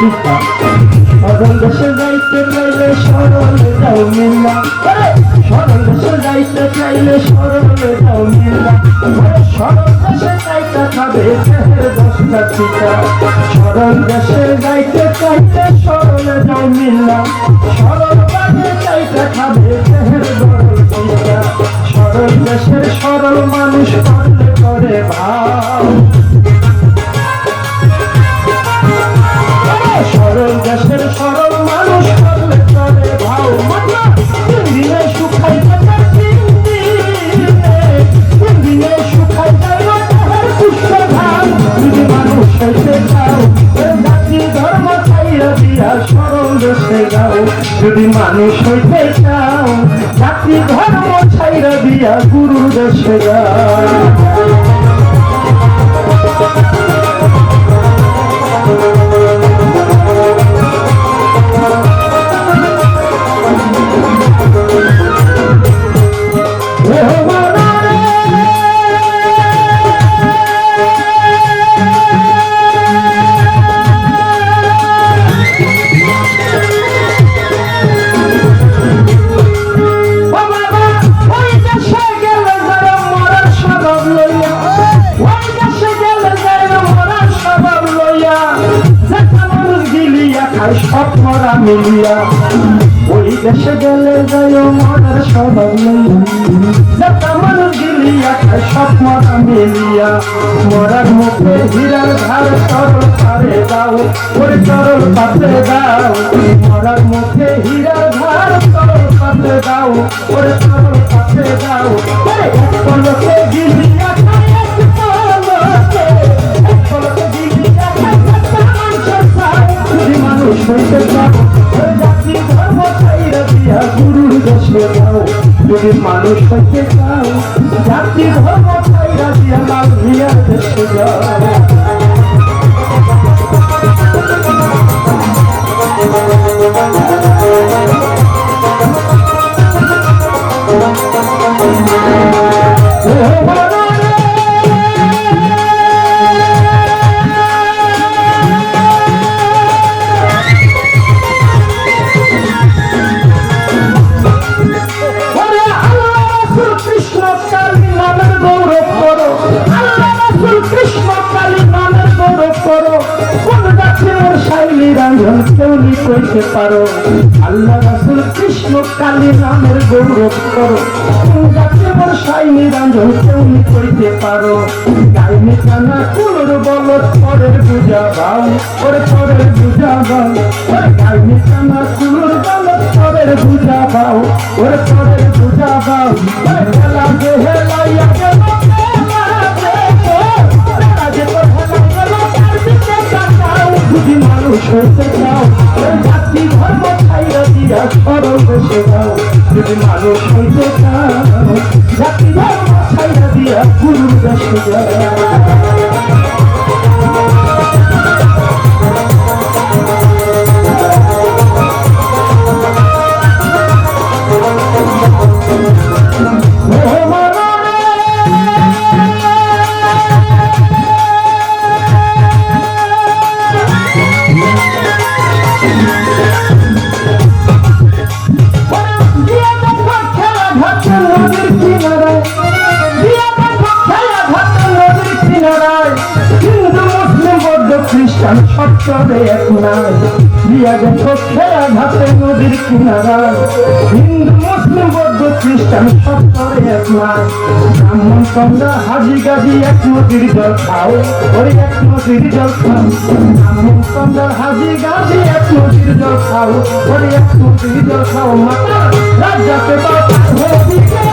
দশটা সরল যাইতে যাইতে চাইলে সরল দাও মিল্লা সরল দেশে চাইটা খাবে দেহের দশটা শিখা সরল দেশে যাইতে চাইলে খাবে দেহের দরল শিখা সরল মানুষ করে ভাব দেশে যাও যদি মানুষ হইতে চাও জাতি ধর্ম ছাইরা দিয়া গুরু দেশে যাও। স্বপ্নরা মিলিয়া ওই দেশে গেলে যায় মরার স্বভাব লইয়া মানুষ গিলিয়া খায় স্বপ্নরা মিলিয়া মরার মুখে হীরার ধার তরল পারে দাও ওরে তরল পাতে দাও মরার মুখে হীরার ওরে তরল পাতে দাও মানুষ হইতে চাও জাতি ধর্ম ছাইরা দিয়া লাল ভিয়ার দেশে যাও ওরে আল্লাহ রাসূল কৃষ্ণ কালী নামের গৌরব করো। কোন গাছে মোর শাইলি রাঞ্জন কেউ নি কইতে পারো। গাইনি কানা কুলর বলত পরের বুঝা বাউ ওরে পরের বুঝা ওরে গাইনি কানা কুলর বলত পরের বুঝা বাউ ওরে পরের বাউ ওরে খেলা যে হেলাইয়া গেল মানুষ ধর্ম সরল দেশে যাও যদি মানুষ হইতে চাও দিয়া গুরুর দেশে খ্রিস্টান সত্তরে এক নাই বিয়া গেছো খেয়া ঘাটে নদীর কিনারায় হিন্দু, মুসলিম, বৌদ্ধ, খ্রিস্টান সত্তরে এক নাই ব্রাহ্মণ কন্যা হাজি গাজি এক নদীর জল খাও। ওই এক নদীর জল খাও। ব্রাহ্মণ কন্যা হাজি গাজি এক নদীর জল খাও। ওরে একটু বিজল খাও। মাতা, রাজাকে বাবা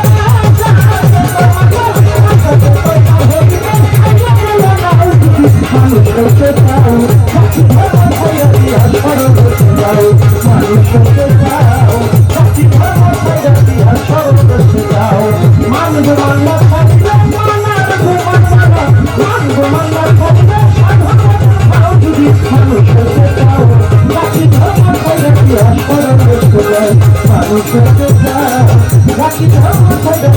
সাথী ধর্ম ভাইয়া